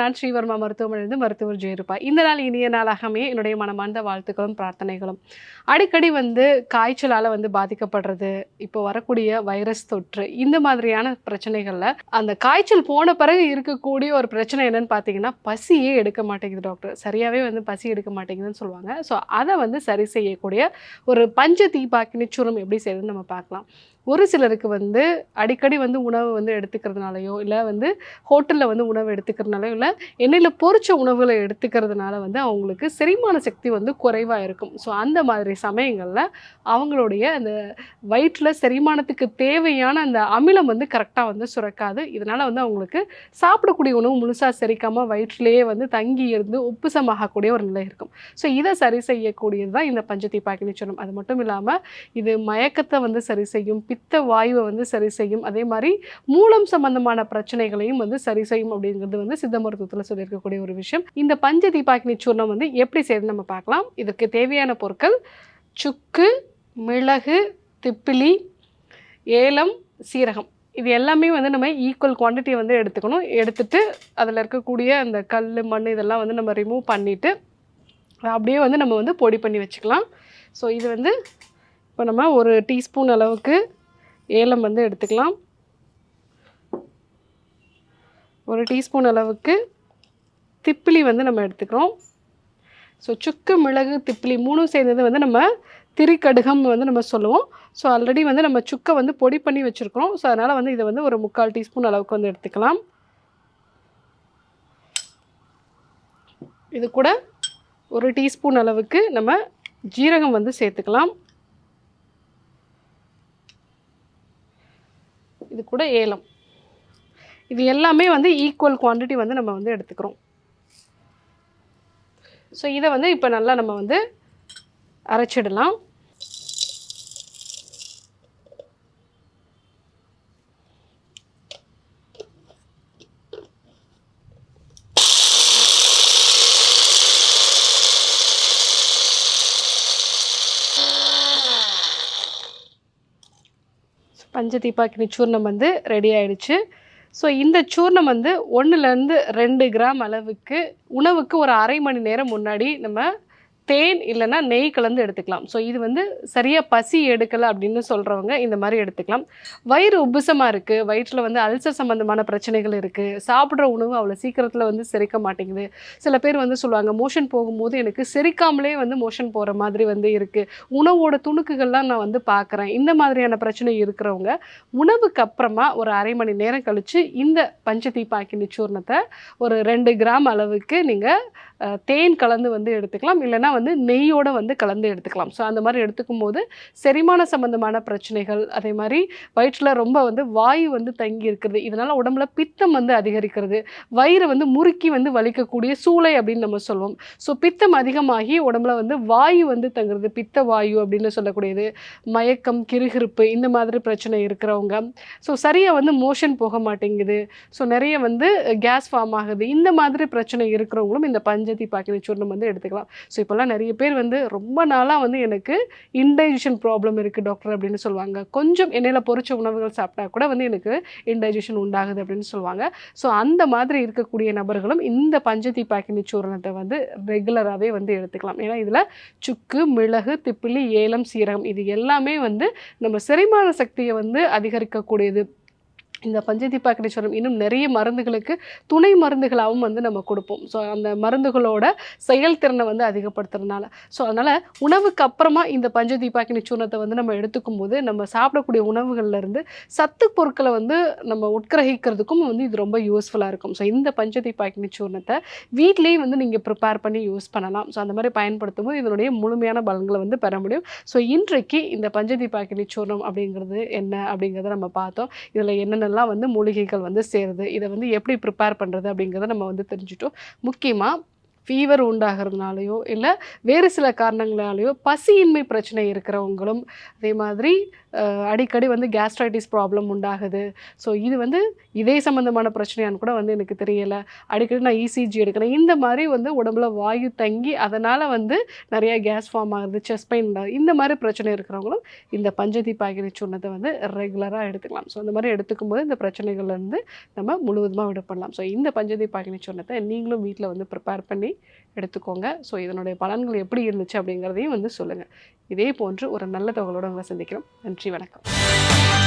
நான் ஸ்ரீவர்மா மருத்துவமனையிலிருந்து மருத்துவர் ஜெயருப்பா இந்த நாள் இனிய நாளாகவே என்னுடைய மனமார்ந்த வாழ்த்துக்களும் பிரார்த்தனைகளும். அடிக்கடி வந்து காய்ச்சலால் வந்து பாதிக்கப்படுறது இப்போ வரக்கூடிய வைரஸ் தொற்று இந்த மாதிரியான பிரச்சனைகளில் அந்த காய்ச்சல் போன பிறகு இருக்கக்கூடிய ஒரு பிரச்சனை என்னன்னு பார்த்தீங்கன்னா பசியே எடுக்க மாட்டேங்குது டாக்டர். சரியாகவே வந்து பசி எடுக்க மாட்டேங்குதுன்னு சொல்லுவாங்க. ஸோ அதை வந்து சரி செய்யக்கூடிய ஒரு பஞ்ச தீபாக்கினி சுரம் எப்படி செய்யுதுன்னு நம்ம பார்க்கலாம். ஒரு சிலருக்கு வந்து அடிக்கடி வந்து உணவு வந்து எடுத்துக்கிறதுனாலையோ இல்லை வந்து ஹோட்டலில் வந்து உணவு எடுத்துக்கிறதுனாலையோ இல்லை எண்ணெயில் பொறிச்ச உணவுகளை எடுத்துக்கிறதுனால வந்து அவங்களுக்கு செரிமான சக்தி வந்து குறைவாக இருக்கும். ஸோ அந்த மாதிரி சமயங்களில் அவங்களுடைய அந்த வயிற்றில் செரிமானத்துக்கு தேவையான அந்த அமிலம் வந்து கரெக்டாக வந்து சுரக்காது. இதனால் வந்து அவங்களுக்கு சாப்பிடக்கூடிய உணவு முழுசாக செரிக்காமல் வயிற்றிலேயே வந்து தங்கி இருந்து உப்புசமாகக்கூடிய ஒரு நிலை இருக்கும். ஸோ இதை சரி செய்யக்கூடியது தான் இந்த பஞ்சத்தி பாக்கினிச்சனம் அது மட்டும் இல்லாமல் இது மயக்கத்தை வந்து சரி செய்யும் பித்த வாயுவை வந்து சரி செய்யும். அதே மாதிரி மூலம் சம்பந்தமான பிரச்சனைகளையும் வந்து சரி செய்யும் அப்படிங்கிறது வந்து சித்த மருத்துவத்தில் சொல்லியிருக்கக்கூடிய ஒரு விஷயம். இந்த பஞ்ச தீபாக்கினி சூர்ணம் வந்து எப்படி செய்யணும் நம்ம பார்க்கலாம். இதற்கு தேவையான பொருட்கள் சுக்கு மிளகு திப்பிலி ஏலம் சீரகம். இது எல்லாமே வந்து நம்ம ஈக்குவல் குவான்டிட்டி வந்து எடுத்துக்கணும். எடுத்துட்டு அதில் இருக்கக்கூடிய அந்த கல் மண் இதெல்லாம் வந்து நம்ம ரிமூவ் பண்ணிவிட்டு அப்படியே வந்து நம்ம வந்து பொடி பண்ணி வச்சுக்கலாம். ஸோ இது வந்து இப்போ நம்ம ஒரு டீஸ்பூன் அளவுக்கு ஏலம் வந்து எடுத்துக்கலாம். ஒரு டீஸ்பூன் அளவுக்கு திப்பிலி வந்து நம்ம எடுத்துக்கிறோம். ஸோ சுக்கு மிளகு திப்பிலி மூணும் சேர்ந்தது வந்து நம்ம திரிக்கடுகம் வந்து நம்ம சொல்லுவோம். ஸோ ஆல்ரெடி வந்து நம்ம சுக்கை வந்து பொடி பண்ணி வச்சுருக்கிறோம். ஸோ அதனால் வந்து இதை வந்து ஒரு முக்கால் டீஸ்பூன் அளவுக்கு வந்து எடுத்துக்கலாம். இது கூட ஒரு டீஸ்பூன் அளவுக்கு நம்ம ஜீரகம் வந்து சேர்த்துக்கலாம் இது கூட ஏலம். இது எல்லாமே வந்து ஈக்குவல் குவான்டிட்டி வந்து நம்ம வந்து எடுத்துக்கிறோம். ஸோ இதை வந்து இப்போ நல்லா நம்ம வந்து அரைச்சிடலாம். பஞ்ச தீபாக்கினி சூர்ணம் வந்து ரெடி ஆயிடுச்சு. ஸோ இந்த சூர்ணம் வந்து ஒன்றுலேருந்து ரெண்டு கிராம் அளவுக்கு உணவுக்கு ஒரு அரை மணி நேரம் முன்னாடி நம்ம தேன் இல்லைன்னா நெய் கலந்து எடுத்துக்கலாம். ஸோ இது வந்து சரியாக பசி எடுக்கலை அப்படின்னு சொல்கிறவங்க இந்த மாதிரி எடுத்துக்கலாம். வயிறு உப்புசமாக இருக்குது வயிற்றில் வந்து அல்சர் சம்மந்தமான பிரச்சனைகள் இருக்குது சாப்பிட்ற உணவு அவ்வளோ சீக்கிரத்தில் வந்து செரிக்க மாட்டேங்குது. சில பேர் வந்து சொல்லுவாங்க மோஷன் போகும்போது எனக்கு செரிக்காமலே வந்து மோஷன் போகிற மாதிரி வந்து இருக்குது உணவோட துணுக்குகள்லாம் நான் வந்து பார்க்குறேன் இந்த மாதிரியான பிரச்சனை இருக்கிறவங்க உணவுக்கு அப்புறமா ஒரு அரை மணி நேரம் கழித்து இந்த பஞ்சதீபாக்கினி சூர்ணத்தை ஒரு ரெண்டு கிராம் அளவுக்கு நீங்கள் தேன் கலந்து வந்து எடுத்துக்கலாம். இல்லைன்னா வந்து நெய்யோட வந்து கலந்து எடுத்துக்கலாம். ஸோ அந்த மாதிரி எடுத்துக்கும் போது செரிமான சம்பந்தமான பிரச்சனைகள் அதே மாதிரி வயிற்றில் ரொம்ப வந்து வாயு வந்து தங்கி இருக்கிறது இதனால் உடம்புல பித்தம் வந்து அதிகரிக்கிறது வயிறு வந்து முறுக்கி வந்து வலிக்கக்கூடிய சூளை அப்படின்னு நம்ம சொல்லுவோம் ஸோ பித்தம் அதிகமாகி உடம்புல வந்து வாயு வந்து தங்குறது பித்த வாயு அப்படின்னு சொல்லக்கூடியது மயக்கம் கிருகிருப்பு இந்த மாதிரி பிரச்சனை இருக்கிறவங்க. ஸோ சரியாக வந்து மோஷன் போக மாட்டேங்குது. ஸோ நிறைய வந்து கேஸ் ஃபார்ம் ஆகுது. இந்த மாதிரி பிரச்சனை இருக்கிறவங்களும் இந்த பஞ்சதி பாக்கினி சூர்ணம் வந்து எடுத்துக்கலாம். ஸோ இப்போல்லாம் நிறைய பேர் வந்து ரொம்ப நாளாக வந்து எனக்கு இன்டைஜஷன் ப்ராப்ளம் இருக்குது டாக்டர் அப்படின்னு சொல்லுவாங்க. கொஞ்சம் எண்ணெயில் பொறிச்ச உணவுகள் சாப்பிட்டா கூட வந்து எனக்கு இன்டைஜஷன் உண்டாகுது அப்படின்னு சொல்லுவாங்க. ஸோ அந்த மாதிரி இருக்கக்கூடிய நபர்களும் இந்த பஞ்சதி பாக்கினி சூரணத்தை வந்து ரெகுலராகவே வந்து எடுத்துக்கலாம். ஏன்னா இதில் சுக்கு மிளகு திப்பிலி ஏலம் சீரகம் இது எல்லாமே வந்து நம்ம செரிமான சக்தியை வந்து அதிகரிக்கக்கூடியது. இந்த பஞ்சதீபாக்கினீஸ்வரம் இன்னும் நிறைய மருந்துகளுக்கு துணை மருந்துகளாகவும் வந்து நம்ம கொடுப்போம். ஸோ அந்த மருந்துகளோட செயல்திறனை வந்து அதிகப்படுத்துறதுனால. ஸோ அதனால் உணவுக்கு அப்புறமா இந்த பஞ்சதீபாக்கினி சூர்ணத்தை வந்து நம்ம எடுத்துக்கும் போது நம்ம சாப்பிடக்கூடிய உணவுகள்லேருந்து சத்து பொருட்களை வந்து நம்ம உட்கிரகிக்கிறதுக்கும் வந்து இது ரொம்ப யூஸ்ஃபுல்லாக இருக்கும். ஸோ இந்த பஞ்சதீபாக்கினி சூர்ணத்தை வீட்லேயும் வந்து நீங்கள் ப்ரிப்பேர் பண்ணி யூஸ் பண்ணலாம். ஸோ அந்த மாதிரி பயன்படுத்தும் போது இதனுடைய முழுமையான பலன்களை வந்து பெற முடியும். ஸோ இன்றைக்கு இந்த பஞ்சதீபாக்கினி சூர்ணம் அப்படிங்கிறது என்ன அப்படிங்கிறத நம்ம பார்த்தோம். இதில் என்னென்ன என்னென்னலாம் வந்து மூலிகைகள் வந்து சேருது. இதை வந்து எப்படி ப்ரிப்பேர் பண்ணுறது அப்படிங்கிறத நம்ம வந்து தெரிஞ்சுட்டோம். முக்கியமாக ஃபீவர் உண்டாகிறதுனாலையோ இல்லை வேறு சில காரணங்களாலேயோ பசியின்மை பிரச்சனை இருக்கிறவங்களும் அதே மாதிரி அடிக்கடி வந்து கேஸ்ட்ரைட்டிஸ் ப்ராப்ளம் உண்டாகுது. ஸோ இது வந்து இதே சம்மந்தமான பிரச்சனையான்னு கூட வந்து எனக்கு தெரியலை. அடிக்கடி நான் இசிஜி எடுக்கிறேன். இந்த மாதிரி வந்து உடம்புல வாயு தங்கி அதனால் வந்து நிறைய கேஸ் ஃபார்ம் ஆகுது செஸ்ட் பெயின் இந்த மாதிரி பிரச்சனை இருக்கிறவங்களும் இந்த பஞ்சதி பாகினி சொன்னதை வந்து ரெகுலராக எடுத்துக்கலாம். ஸோ இந்த மாதிரி எடுத்துக்கும் போது இந்த பிரச்சனைகள்லேருந்து நம்ம முழுவதுமாக விடுபடலாம். ஸோ இந்த பஞ்சதீபாகினி சொன்னதை நீங்களும் வீட்டில் வந்து ப்ரிப்பேர் பண்ணி எடுத்துக்கோங்க. ஸோ இதனுடைய பலன்கள் எப்படி இருந்துச்சு அப்படிங்கிறதையும் வந்து சொல்லுங்கள் இதே போன்று ஒரு நல்ல தகவலோடு உங்களை சந்திக்கிறோம். நன்றி. நன்றி வணக்கம்.